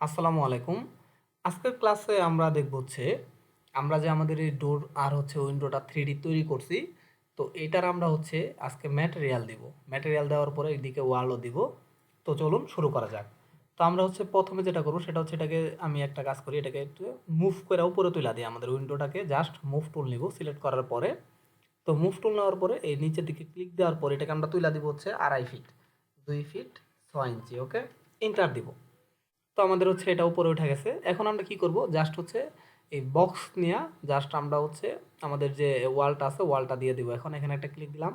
আসসালামু আলাইকুম। আজকের ক্লাসে আমরা দেখব হচ্ছে, আমরা যে আমাদের এই ডোর আর হচ্ছে উইন্ডোটা থ্রি ডি তৈরি করছি, তো এটার আমরা হচ্ছে আজকে ম্যাটেরিয়াল দিব। ম্যাটেরিয়াল দেওয়ার পরে এদিকে ওয়ালও দিব। তো চলুন শুরু করা যাক। তো আমরা হচ্ছে প্রথমে যেটা করব, সেটা হচ্ছে এটাকে আমি একটা কাজ করি, এটাকে একটু মুভ করে উপরে তুলে দিই আমাদের উইন্ডোটাকে। জাস্ট মুভ টুল নিব সিলেক্ট করার পরে। তো মুভ টুল নেওয়ার পরে এই নিচের দিকে ক্লিক দেওয়ার পরে এটাকে আমরা তুলে দিব হচ্ছে আড়াই ফিট, দুই ফিট, ছয় ইঞ্চি, ওকে? ইন্টার দিব। তো আমাদের হচ্ছে এটা উপরে উঠে গেছে। এখন আমরা কি করব? জাস্ট হচ্ছে এই বক্স নিয়ে জাস্ট আমরা হচ্ছে আমাদের যে ওয়ালটা আছে ওয়ালটা দিয়ে দিব। এখন এখানে একটা ক্লিক দিলাম।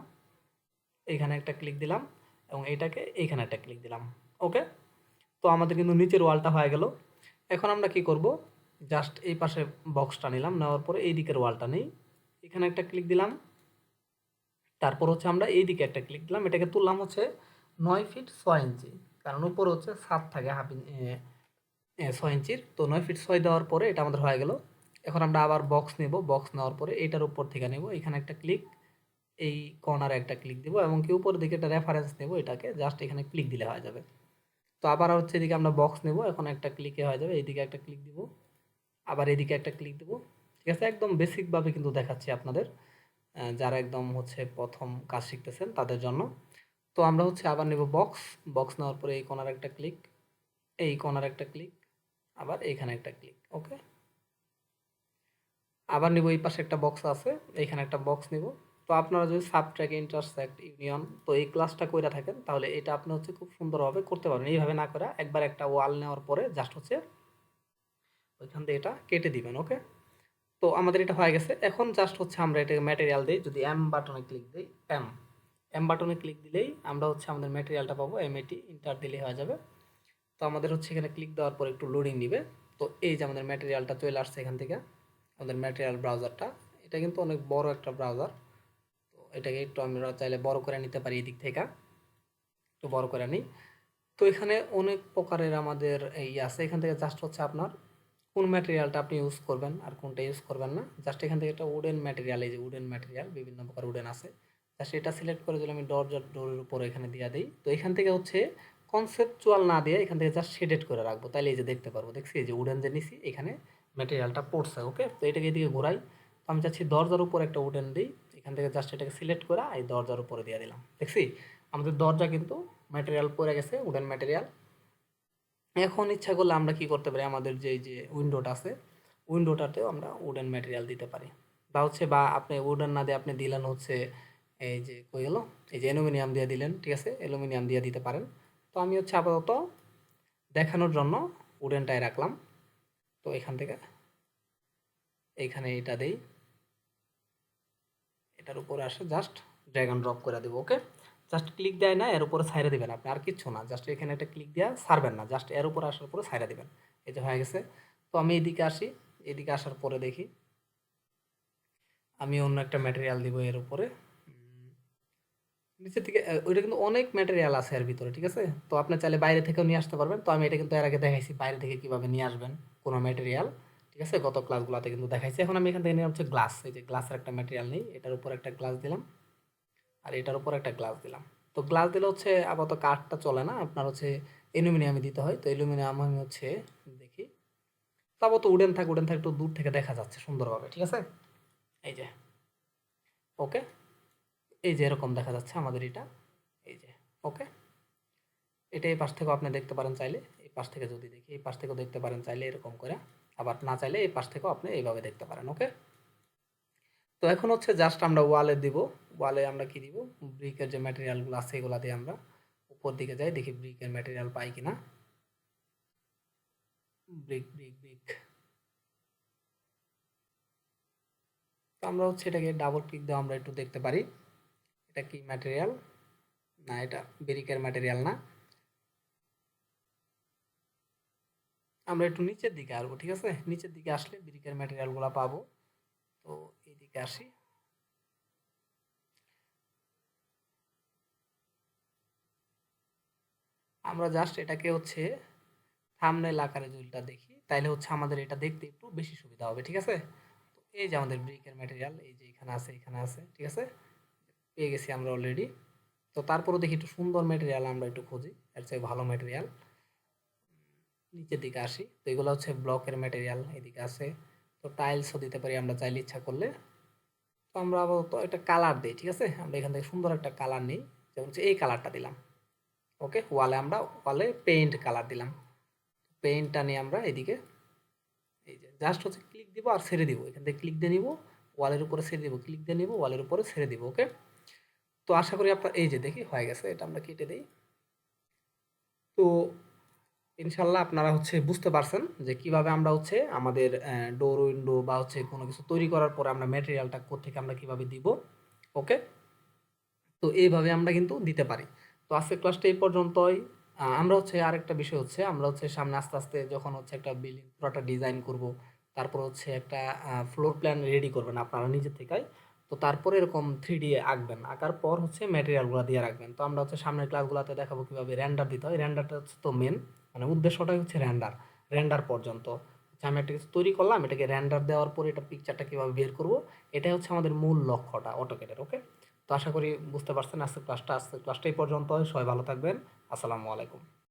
এইখানে একটা ক্লিক দিলাম এবং এইটাকে এইখানে একটা ক্লিক দিলাম। ওকে তো আমাদের কিন্তু নিচের ওয়ালটা হয়ে গেল। এখন আমরা কি করব? জাস্ট এই পাশে বক্সটা নিলাম। নেওয়ার পরে এই দিকের ওয়ালটা নেই। এখানে একটা ক্লিক দিলাম। তারপর হচ্ছে আমরা এই দিকে একটা ক্লিক দিলাম। এটাকে তুললাম হচ্ছে নয় ফিট ছয় ইঞ্চি কারণ উপরে হচ্ছে সাত থাকে হাফ ছয় ইঞ্চির। তো নয় ফিট ছয় দেওয়ার পরে এটা আমাদের হয়ে গেল। এখন আমরা আবার বক্স নেব। বক্স নেওয়ার পরে এটার উপর থেকে নেব। এখানে একটা ক্লিক এই কর্নারে একটা ক্লিক দিব এবং কি উপরের দিকে একটা রেফারেন্স নেব এটাকে। জাস্ট এখানে ক্লিক দিলে হয়ে যাবে। তো আবার হচ্ছে এদিকে আমরা বক্স নেব। এখন একটা ক্লিকে হয়ে যাবে। এইদিকে একটা ক্লিক দিব। আবার এদিকে একটা ক্লিক দিব। ঠিক আছে? একদম বেসিকভাবে কিন্তু দেখাচ্ছি আপনাদের। যারা একদম হচ্ছে প্রথম কাজ শিখতেছেন তাদের জন্য। তো আমরা হচ্ছে আবার নেব বক্স বক্স নেওয়ার পরে এই কোনার একটা ক্লিক এই কোনার একটা ক্লিক আবার এইখানে একটা ক্লিক ওকে আবার নিব এই পাশে একটা বক্স আছে এইখানে একটা বক্স নিব। তো আপনারা যদি সাবট্র্যাক ইন্টারসেক্ট ইউনিয়ন তো এই ক্লাসটা কইরা থাকেন, তাহলে এটা আপনি হচ্ছে খুব সুন্দরভাবে করতে পারবেন। এইভাবে না করে একবার একটা ওয়াল নেওয়ার পরে জাস্ট হচ্ছে ওইখান থেকে এটা কেটে দিবেন ওকে তো আমাদের এটা হয়ে গেছে। এখন জাস্ট হচ্ছে আমরা এটাকে ম্যাটেরিয়াল দিই, যদি এম বাটনে ক্লিক দিই এম এম বাটনে ক্লিক দিলেই আমরা হচ্ছে আমাদের ম্যাটেরিয়ালটা পাবো এম এটি ইন্টার দিলেই হয়ে যাবে। তো আমাদের হচ্ছে এখানে ক্লিক দেওয়ার পর একটু লোডিং নিবে। তো এই যে আমাদের ম্যাটেরিয়ালটা চলে আসছে এখান থেকে, আমাদের ম্যাটেরিয়াল ব্রাউজারটা এটা কিন্তু অনেক বড় একটা ব্রাউজার তো এটাকে একটু আমরা চাইলে বড় করে নিতে পারি এই দিক থেকে, একটু বড় করে নিই। তো এখানে অনেক প্রকারের আমাদের এই আছে, এখান থেকে জাস্ট হচ্ছে আপনার কোন ম্যাটেরিয়ালটা আপনি ইউজ করবেন আর কোনটা ইউজ করবেন না। জাস্ট এখান থেকে একটা উডেন ম্যাটেরিয়াল এই যে উডেন ম্যাটেরিয়াল বিভিন্ন প্রকার উডেন আছে। জাস্ট এটা সিলেক্ট করে যদি আমি দরজার ডোরের উপর এখানে দিয়ে দিই, তো এখান থেকে হচ্ছে কনসেপচুয়াল না দিয়ে এখান থেকে জাস্ট শেডেড করে রাখব। তাইলে এই যে দেখতে পারব, দেখছি? এই যে উডেন যে নিছি, এখানে ম্যাটেরিয়ালটা পড়ছে ওকে তো এটাকে এদিকে ঘোরাই। তো আমি চাচ্ছি দরজার উপর একটা উডেন দিই। এখান থেকে জাস্ট এটাকে সিলেক্ট করে এই দরজার উপরে দিয়ে দিলাম। দেখছি? আমাদের দরজা কিন্তু ম্যাটেরিয়াল পড়ে গেছে উডেন ম্যাটেরিয়াল এখন ইচ্ছা করলে আমরা কি করতে পারি? আমাদের যে যে উইন্ডোটা আছে উইন্ডোটাতেও আমরা উডেন ম্যাটেরিয়াল দিতে পারি। বা হচ্ছে, বা আপনি উডেন না দিয়ে আপনি দিলেন হচ্ছে, এই যে, কই হলো? এই যে অ্যালুমিনিয়াম দিয়ে দিলেন, ঠিক আছে? অ্যালুমিনিয়াম দিয়ে দিতে পারেন। তো আমি হচ্ছে আপাতত দেখানোর জন্য উডেনটাই রাখলাম। তো এখান থেকে এইখানে এটা দেই। এটার উপরে আসে জাস্ট ড্র্যাগন ড্রপ করে দেবো ওকে জাস্ট ক্লিক দেয় না, এর উপরে সাইরে দিবেন আপনি, আর কিচ্ছু না জাস্ট এখানে একটা ক্লিক দেওয়া সারবেন না জাস্ট এর উপরে আসার পরে সাইরে দিবেন। এই যে হয়ে গেছে। তো আমি এদিকে আসি, এদিকে আসার পরে দেখি। আমি অন্য একটা ম্যাটেরিয়াল দিব এর উপরে। নিচের থেকে ওইটা কিন্তু অনেক ম্যাটেরিয়াল আছে এর ভিতরে, ঠিক আছে? তো আপনি চাইলে বাইরে থেকেও নিয়ে আসতে পারবেন। তো আমি এটা কিন্তু এর আগে দেখাইছি, বাইরে থেকে কীভাবে নিয়ে আসবেন কোনো ম্যাটেরিয়াল ঠিক আছে? গত ক্লাসগুলোতে কিন্তু দেখাইছি। এখন আমি এখান থেকে নিয়ে হচ্ছে গ্লাস এই যে গ্লাসের একটা ম্যাটেরিয়াল নেই, এটার উপর একটা গ্লাস দিলাম, আর এটার উপর একটা গ্লাস দিলাম। তো গ্লাস দিলে হচ্ছে আপাতত কাঠটা চলে না, আপনার হচ্ছে অ্যালুমিনিয়ামে দিতে হয়। তো অ্যালুমিনিয়াম আমি হচ্ছে দেখি তারপর তো উডেন থাক উডেন থাক, একটু দূর থেকে দেখা যাচ্ছে সুন্দরভাবে, ঠিক আছে? এই যে ওকে এই যে এরকম দেখা যাচ্ছে আমাদের এটা। এই যে ওকে এটা এই পাশ থেকেও আপনি দেখতে পারেন চাইলে, এই পাশ থেকে যদি দেখি, এই পাশ থেকেও দেখতে পারেন চাইলে এরকম করে। আবার না চাইলে এই পাশ থেকেও আপনি এইভাবে দেখতে পারেন ওকে তো এখন হচ্ছে জাস্ট আমরা ওয়ালে দিব। ওয়ালে আমরা কি দিব? ব্রিকের যে ম্যাটেরিয়ালগুলো আছে, এগুলো দিয়ে আমরা উপর দিকে যাই, দেখি ব্রিকের ম্যাটেরিয়াল পাই কিনা। ব্রিক ব্রিক ব্রিক তো আমরা হচ্ছে এটাকে ডাবল ক্লিক দিয়ে আমরা একটু দেখতে পারি। এটা কি ম্যাটেরিয়াল না, এটা ব্রিকের ম্যাটেরিয়াল না। আমরা একটু নিচের দিকে আসব, ঠিক আছে? নিচের দিকে আসলে ব্রিকের ম্যাটেরিয়ালগুলো পাবো। তো এইদিকে আসি। আমরা জাস্ট এটাকে হচ্ছে থাম্বনেল আকারে জুলটা দেখি, তাইলে হচ্ছে আমাদের এটা দেখতে একটু বেশি সুবিধা হবে, ঠিক আছে? এই যে আমাদের ব্রিকের ম্যাটেরিয়াল এই যে এখানে আছে এখানে আছে, ঠিক আছে? পেয়ে গেছি আমরা অলরেডি তো তারপরে দেখি একটু সুন্দর ম্যাটেরিয়াল আমরা একটু খুঁজি, এর চেয়ে ভালো ম্যাটেরিয়াল নিচের দিকে আসি, তো এগুলো হচ্ছে ব্লকের ম্যাটেরিয়াল এদিকে আছে। তো টাইলসও দিতে পারি আমরা চাইলে ইচ্ছা করলে। তো আমরা আপাতত একটা কালার দিই, ঠিক আছে? আমরা এখান থেকে সুন্দর একটা কালার নিই, যেমন হচ্ছে এই কালারটা দিলাম। ওকে ওয়ালে আমরা ওয়ালে পেইন্ট কালার দিলাম। পেইন্টটা নিয়ে আমরা এদিকে, এই যে জাস্ট হচ্ছে ক্লিক দিব আর ছেড়ে দিব। এখান থেকে ক্লিক দিয়ে নিব ওয়ালের উপরে ছেড়ে দিব ক্লিক দিয়ে নিব ওয়ালের উপরে ছেড়ে দিব ওকে তো আশা করি আপনার, এই যে দেখি, হয়ে গেছে, এটা আমরা কেটে দিই। তো ইনশাল্লাহ আপনারা হচ্ছে বুঝতে পারছেন যে কীভাবে আমরা হচ্ছে আমাদের ডোর উইন্ডো বা হচ্ছে কোনো কিছু তৈরি করার পরে আমরা ম্যাটেরিয়ালটা কোথেকে আমরা কীভাবে দিব ওকে তো এইভাবে আমরা কিন্তু দিতে পারি। তো আজকে ক্লাসটা এই পর্যন্তই। আমরা হচ্ছে আরেকটা বিষয় হচ্ছে, আমরা হচ্ছে সামনে আস্তে আস্তে যখন হচ্ছে একটা বিল্ডিং পুরোটা ডিজাইন করব, তারপর হচ্ছে একটা ফ্লোর প্ল্যান রেডি করবেন আপনারা নিজের থেকেই। তো তারপরে এরকম থ্রি ডি আঁকবেন। আঁকার পর হচ্ছে ম্যাটেরিয়ালগুলো দিয়ে রাখবেন। তো আমরা হচ্ছে সামনের ক্লাসগুলোতে দেখাবো কীভাবে র্যান্ডার দিতে হয়। র্যান্ডারটা হচ্ছে তো মেন মানে উদ্দেশ্যটাই হচ্ছে র্যান্ডার র্যান্ডার পর্যন্ত। আমি একটা কিছু তৈরি করলাম, এটাকে র্যান্ডার দেওয়ার পরে এটা পিকচারটা কীভাবে বের করব, এটাই হচ্ছে আমাদের মূল লক্ষ্যটা অটোকেটের ওকে তো আশা করি বুঝতে পারছেন আজকে ক্লাসটা আজকে ক্লাসটা এই পর্যন্ত সবাই ভালো থাকবেন। আসসালামু আলাইকুম।